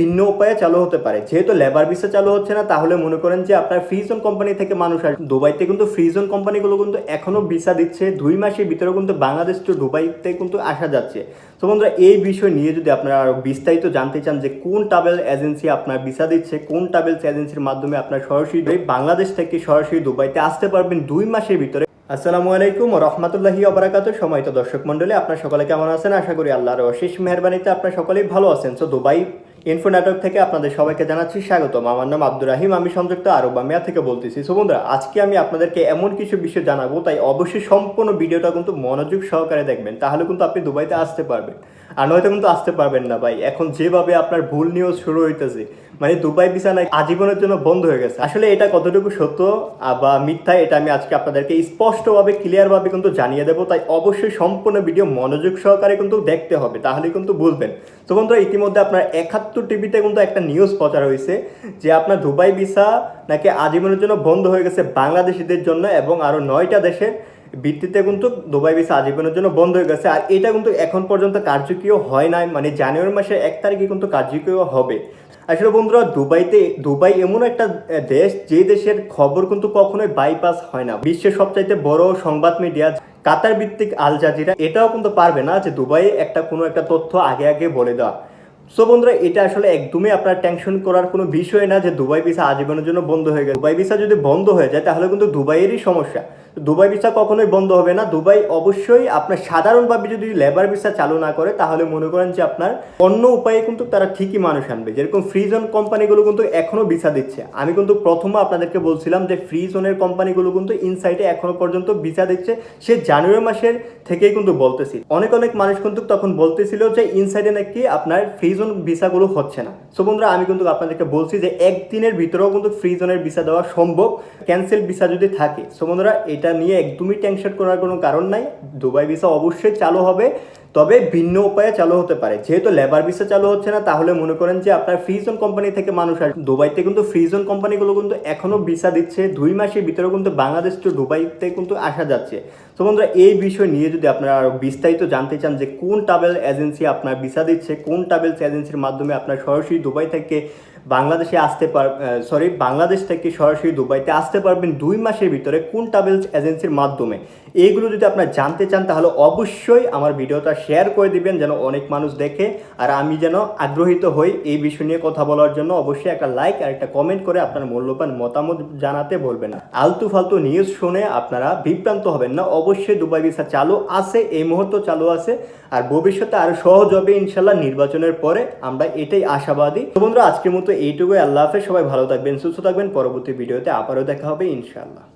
ভিন্ন উপায়ে চালু হতে পারে। যেহেতু লেবার ভিসা চালু হচ্ছে না, তাহলে মনে করেন যে আপনার ফ্রিজন কোম্পানি থেকে মানুষ আসবে। দুবাইতে কিন্তু ফ্রিজন কোম্পানিগুলো কিন্তু এখনও ভিসা দিচ্ছে। দুই মাসের ভিতরে কিন্তু বাংলাদেশ টু দুবাইতে কিন্তু আসা যাচ্ছে। তো বন্ধুরা, এই বিষয় নিয়ে যদি আপনারা আরও বিস্তারিত জানতে চান যে কোন ট্রাভেল এজেন্সি আপনার ভিসা দিচ্ছে, কোন ট্রাভেলস এজেন্সির মাধ্যমে আপনার সরাসরি বাংলাদেশ থেকে সরাসরি দুবাইতে আসতে পারবেন দুই মাসের ভিতরে। আসসালামু আলাইকুম রহমতুল্লাহি অবরাকাত সময়ত দর্শক মন্ডলী আপনার সকলে কেমন আছেন? আশা করি আল্লাহর অশেষ মেহরবানিতে আপনার সকলেই ভালো আছেন। সো দুবাই ইনফো নেটওয়ার্ক থেকে আপনাদের সবাইকে জানাচ্ছি স্বাগতম। আমার নাম আব্দুর রাহিম, আমি সংযুক্ত আরব আমিয়া থেকে বলতেছি। সো বন্ধুরা, আজকে আমি আপনাদেরকে এমন কিছু বিষয় জানাব, তাই অবশ্যই সম্পূর্ণ ভিডিওটা কিন্তু মনোযোগ সহকারে দেখবেন, তাহলে কিন্তু আপনি দুবাইতে আসতে পারবেন। আর নয়তো কিন্তু আসতে পারবেন না ভাই, এখন যেভাবে আপনার ভুল নিউজ শুরু হইতেছে মানে দুবাই নাই আজীবনের জন্য বন্ধ হয়ে গেছে। আসলে এটা কতটুকু সত্য বা মিথ্যা, এটা আমি আজকে আপনাদেরকে স্পষ্টভাবে ক্লিয়ারভাবে কিন্তু জানিয়ে দেবো, তাই অবশ্যই সম্পূর্ণ ভিডিও মনোযোগ সহকারে কিন্তু দেখতে হবে তাহলে কিন্তু বুঝবেন। তো বন্ধুরা, ইতিমধ্যে আপনার একাত্তর টিভিতে কিন্তু একটা নিউজ প্রচার হয়েছে যে আপনার দুবাই ভিসা নাকি আজীবনের জন্য বন্ধ হয়ে গেছে বাংলাদেশিদের জন্য এবং আরও নয়টা দেশের ভিত্তিতে কিন্তু দুবাই ভিসা আজীবনের জন্য বন্ধ হয়ে গেছে। আর এটা কিন্তু এখন পর্যন্ত কার্যকীয় হয় নাই মানে জানুয়ারি মাসের এক তারিখে কিন্তু কার্যকীয় হবে। আসলে বন্ধুরা, দুবাইতে, দুবাই এমন একটা দেশ যে দেশের খবর কিন্তু কখনোই বাইপাস হয় না। বিশ্বের সবচাইতে বড় সংবাদ মিডিয়া কাতার ভিত্তিক আল জাজিরা এটাও কিন্তু পারবে না যে দুবাই একটা কোনো একটা তথ্য আগে আগে বলে দেওয়া। সো বন্ধুরা, এটা আসলে একদমই আপনার টেনশন করার কোনো বিষয় না যে দুবাই ভিসা আজীবনের জন্য বন্ধ হয়ে গেছে। দুবাই ভিসা যদি বন্ধ হয়ে যায়, তাহলে কিন্তু দুবাইয়েরই সমস্যা। দুবাই ভিসা কখনোই বন্ধ হবে না। দুবাই অবশ্যই আপনার সাধারণভাবে যদি লেবার ভিসা চালু না করে, তাহলে মনে করেন যে আপনার অন্য উপায়ে কিন্তু তারা ঠিকই মানুষ আনবে। যেরকম ফ্রি জোন কোম্পানিগুলো কিন্তু এখনও ভিসা দিচ্ছে। আমি কিন্তু প্রথমে আপনাদেরকে বলছিলাম যে ফ্রি জোনের কোম্পানিগুলো কিন্তু ইনসাইটে এখনও পর্যন্ত ভিসা দিচ্ছে। সে জানুয়ারি মাসের থেকেই কিন্তু বলতেছি। অনেক অনেক মানুষ কিন্তু তখন বলতেছিল যে ইনসাইডে নাকি আপনার ফ্রি জোন ভিসাগুলো হচ্ছে না। সো বন্ধুরা, আমি কিন্তু আপনাদেরকে বলছি যে একদিনের ভিতরেও কিন্তু ফ্রি জোনের ভিসা দেওয়া সম্ভব। ক্যান্সেল ভিসা যদি থাকে। সো বন্ধুরা, এটা নিয়ে একদমই টেনশন করার কোনো কারণ নাই। দুবাই ভিসা অবশ্যই চালু হবে, তবে ভিন্ন উপায়ে চালু হতে পারে। যেহেতু লেবার ভিসা চালু হচ্ছে না, তাহলে মনে করেন যে আপনার ফ্রিজন কোম্পানি থেকে মানুষ আসবে। দুবাইতে কিন্তু ফ্রিজন কোম্পানিগুলো কিন্তু এখনও ভিসা দিচ্ছে। দুই মাসের ভিতরে কিন্তু বাংলাদেশ টু দুবাইতে কিন্তু আসা যাচ্ছে। তো বন্ধুরা, এই বিষয় নিয়ে যদি আপনারা আরও বিস্তারিত জানতে চান যে কোন ট্রাভেল এজেন্সি আপনার ভিসা দিচ্ছে, কোন ট্রাভেলস এজেন্সির মাধ্যমে আপনার সরাসরি দুবাই থেকে বাংলাদেশে আসতে পার সরি বাংলাদেশ থেকে সরাসরি দুবাইতে আসতে পারবেন দুই মাসের ভিতরে কোন ট্রাভেলস এজেন্সির মাধ্যমে। এইগুলো যদি আপনারা জানতে চান, তাহলে অবশ্যই আমার ভিডিওটা শেয়ার করে দিবেন, যেন অনেক মানুষ দেখে। আর আমি যেন আগ্রহিত হই এই বিষয় নিয়ে কথা বলার জন্য, অবশ্যই একটা লাইক আর একটা কমেন্ট করে আপনার মূল্যবান মতামত জানাতে বলবেন না। আলতু ফালতু নিউজ শুনে আপনারা বিভ্রান্ত হবেন না। অবশ্যই দুবাই ভিসা চালু আছে, এই মুহূর্ত চালু আছে। আর ভবিষ্যতে আরও সহজ হবে ইনশাল্লাহ নির্বাচনের পরে। আমরা এটাই আশাবাদী। বন্ধুরা, আজকের মতো এইটুকুই। আল্লাহ হাফেজ। সবাই ভালো থাকবেন, সুস্থ থাকবেন। পরবর্তী ভিডিওতে আবারও দেখা হবে ইনশাল্লাহ।